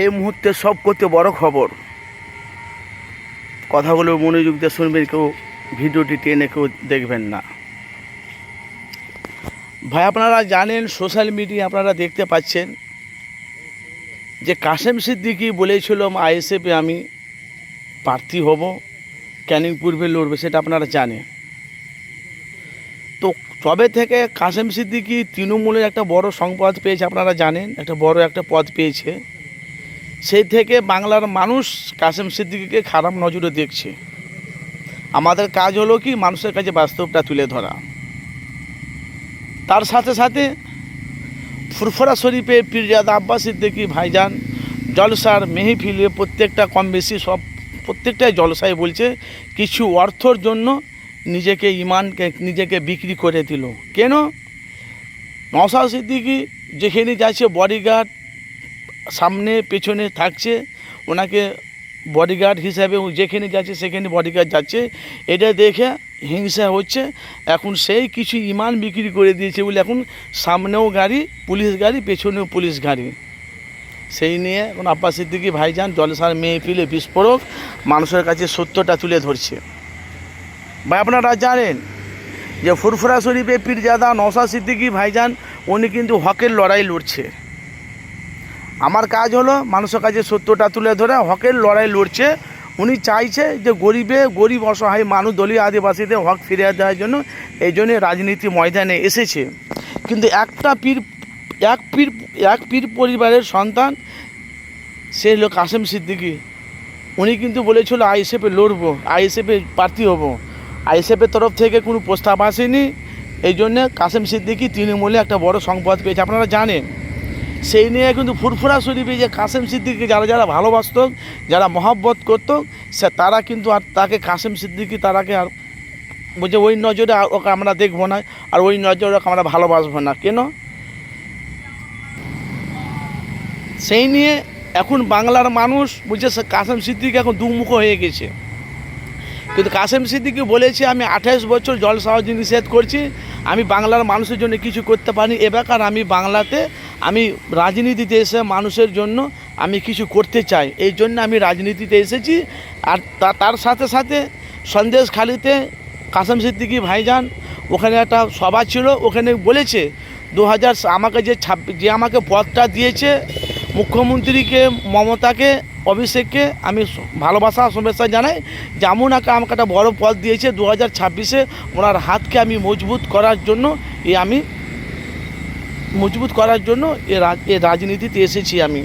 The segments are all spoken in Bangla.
এই মুহূর্তে সব করতে বড় খবর। কথাগুলো মনোযোগ দিয়ে শুনবেন, কেউ ভিডিওটি টেনে কেউ দেখবেন না। ভাই, আপনারা জানেন, সোশ্যাল মিডিয়া আপনারা দেখতে পাচ্ছেন যে কাশেম সিদ্দিকি বলেছিল আইএসএফে আমি প্রার্থী হব, ক্যানিং পূর্বে লড়বে, সেটা আপনারা জানেন। তো তবে থেকে কাশেম সিদ্দিকি তৃণমূলের একটা বড় সংপদ পেয়েছে, আপনারা জানেন, একটা বড় একটা পদ পেয়েছে। সেই থেকে বাংলার মানুষ কাশেম সিদ্দিকিকে খারাপ নজরে দেখছে। আমাদের কাজ হলো কি, মানুষের কাছে বাস্তবটা তুলে ধরা। তার সাথে সাথে ফুরফুরা শরীফে পীরজাদা আব্বাস সিদ্দিকি ভাইজান জলসার মেহফিলে প্রত্যেকটা কম বেশি সব প্রত্যেকটাই জলসায় বলছে, কিছু অর্থর জন্য নিজেকে ইমানকে, নিজেকে বিক্রি করে দিল। কেন? নওশাদ সিদ্দিকি যেখানে যাচ্ছে বডিগার্ড সামনে, পেছনে থাকছে, ওনাকে বডিগার্ড হিসাবে যেখানে যাচ্ছে সেখানে বডিগার্ড যাচ্ছে। এটা দেখে হিংসা হচ্ছে। এখন সেই কিছু ইমান বিক্রি করে দিয়েছে বলে এখন সামনেও গাড়ি, পুলিশ গাড়ি, পেছনেও পুলিশ গাড়ি। সেই নিয়ে এখন আব্বাস সিদ্দিকি ভাইজান, জলসার মেহফিলে বিস্ফোরক, মানুষের কাছে সত্যটা তুলে ধরছে। ভাই, আপনারা জানেন যে ফুরফুরা শরীফে পীরজাদা নওশাদ সিদ্দিকি ভাইজান, উনি কিন্তু হকের লড়াই লড়ছে। আমার কাজ হলো মানুষের কাছে সত্যটা তুলে ধরে, হকের লড়াই লড়ছে। উনি চাইছে যে গরিবে, গরিব অসহায় মানুষ দলীয় আদিবাসীদের হক ফিরিয়ে দেওয়ার জন্য এই জন্যে রাজনীতি ময়দানে এসেছে। কিন্তু একটা পীর, এক পীর এক পীর পরিবারের সন্তান, সে হলো কাসেম সিদ্দিকি। উনি কিন্তু বলেছিল, আইএসএফে লড়বো, আইএসএফে প্রার্থী হব। আইএসএফের তরফ থেকে কোনো প্রস্তাব আসেনি। এই জন্যে কাসেম সিদ্দিকি তৃণমূলে একটা বড় সংবাদ পেয়েছে। আপনারা জানেন সেই নিয়ে কিন্তু ফুরফুরা শরীফে যে কাসেম সিদ্দিকি যারা যারা ভালোবাসত, যারা মহব্বত করত, সে তারা কিন্তু আর তাকে কাসেম সিদ্দিকি তারাকে আর বলছে, ওই নজরে ওকে আমরা দেখব না আর ওই নজরে ওকে আমরা ভালোবাসবো না। কেন? সেই নিয়ে এখন বাংলার মানুষ বলছে কাসেম সিদ্দিকি এখন দুমুখ হয়ে গেছে। কিন্তু কাসেম সিদ্দিকি বলেছে, আমি আঠাশ বছর জল সাহায্য নিষেধ করছি, আমি বাংলার মানুষের জন্য কিছু করতে পারি এবার আমি বাংলাতে আমি রাজনীতিতে এসে মানুষের জন্য আমি কিছু করতে চাই। এই জন্য আমি রাজনীতিতে এসেছি। আর তার সাথে সাথে সন্দেশ খালিতে কাসেম সিদ্দিকি ভাইজান ওখানে একটা সভা ছিল, ওখানে বলেছে, দু হাজার আমাকে যে যে আমাকে পদটা দিয়েছে, মুখ্যমন্ত্রীকে, মমতাকে, অভিষেককে আমি ভালোবাসা, শুভেচ্ছা জানাই। যেমন আমাকে একটা বড় পদ দিয়েছে দু হাজার ছাব্বিশে। ওনার হাতকে আমি মজবুত করার জন্য এই আমি মজবুত করার জন্য এ এ রাজনীতিতে এসেছি আমি।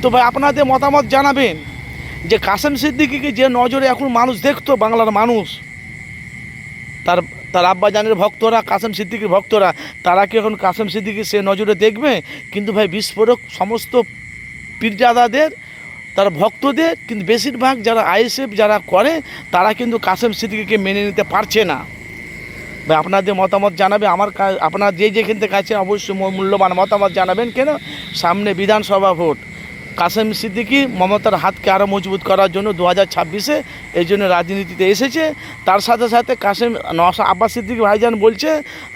তো ভাই, আপনাদের মতামত জানাবেন যে কাসেম সিদ্দিকিকে যে নজরে এখন মানুষ দেখতো, বাংলার মানুষ, তার তার আব্বাজানের ভক্তরা, কাসেম সিদ্দিকির ভক্তরা, তারা কি এখন কাসেম সিদ্দিকি সে নজরে দেখবে? কিন্তু ভাই, বিস্ফোরক সমস্ত পীরজাদাদের, তার ভক্তদের, কিন্তু বেশিরভাগ যারা আইএসএফ যারা করে, তারা কিন্তু কাসেম সিদ্দিকিকে মেনে নিতে পারছে না। আপনাদের মতামত জানাবে, আমার আপনার যে যেখান থেকে আছে অবশ্যই মূল্যবান মতামত জানাবেন। কেন? সামনে বিধানসভা ভোট। কাসেম সিদ্দিকি মমতার হাতকে আরও মজবুত করার জন্য দু হাজার ছাব্বিশে এই জন্য রাজনীতিতে এসেছে। তার সাথে সাথে কাসেম নশা আব্বাস সিদ্দিকি ভাইজান বলছে,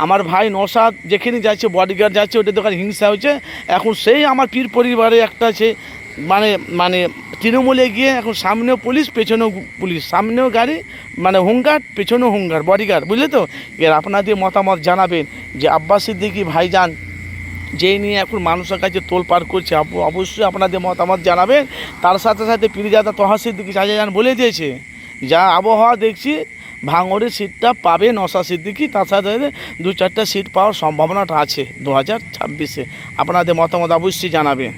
আমার ভাই নসাদ যেখানে যাচ্ছে বডিগার্ড যাচ্ছে ওটা দোকান হিংসা হয়েছে এখন সেই আমার পীর পরিবারে একটা আছে মানে মানে তৃণমূলে গিয়ে এখন সামনেও পুলিশ, পেছনেও পুলিশ। সামনেও গাড়ি মানে হোমগার্ড পেছনেও হোমগার্ড বডিগার্ড বুঝলে তো? এর আপনাদের মতামত জানাবেন যে আব্বাস সিদ্দিকি ভাইজান, যেই নিয়ে এখন মানুষের কাছে তোলপাড় করছে অবশ্যই আপনাদের মতামত জানাবেন। তার সাথে সাথে পিরিজাদা তহা সিদ্দিকি শাহজাহান বলে দিয়েছে, যা আবহাওয়া দেখছি ভাঙড়ের সিটটা পাবে নশা সিদ্দিকি, তার সাথে দু চারটা সিট পাওয়ার সম্ভাবনাটা আছে দু হাজার ছাব্বিশে। আপনাদের মতামত অবশ্যই জানাবেন।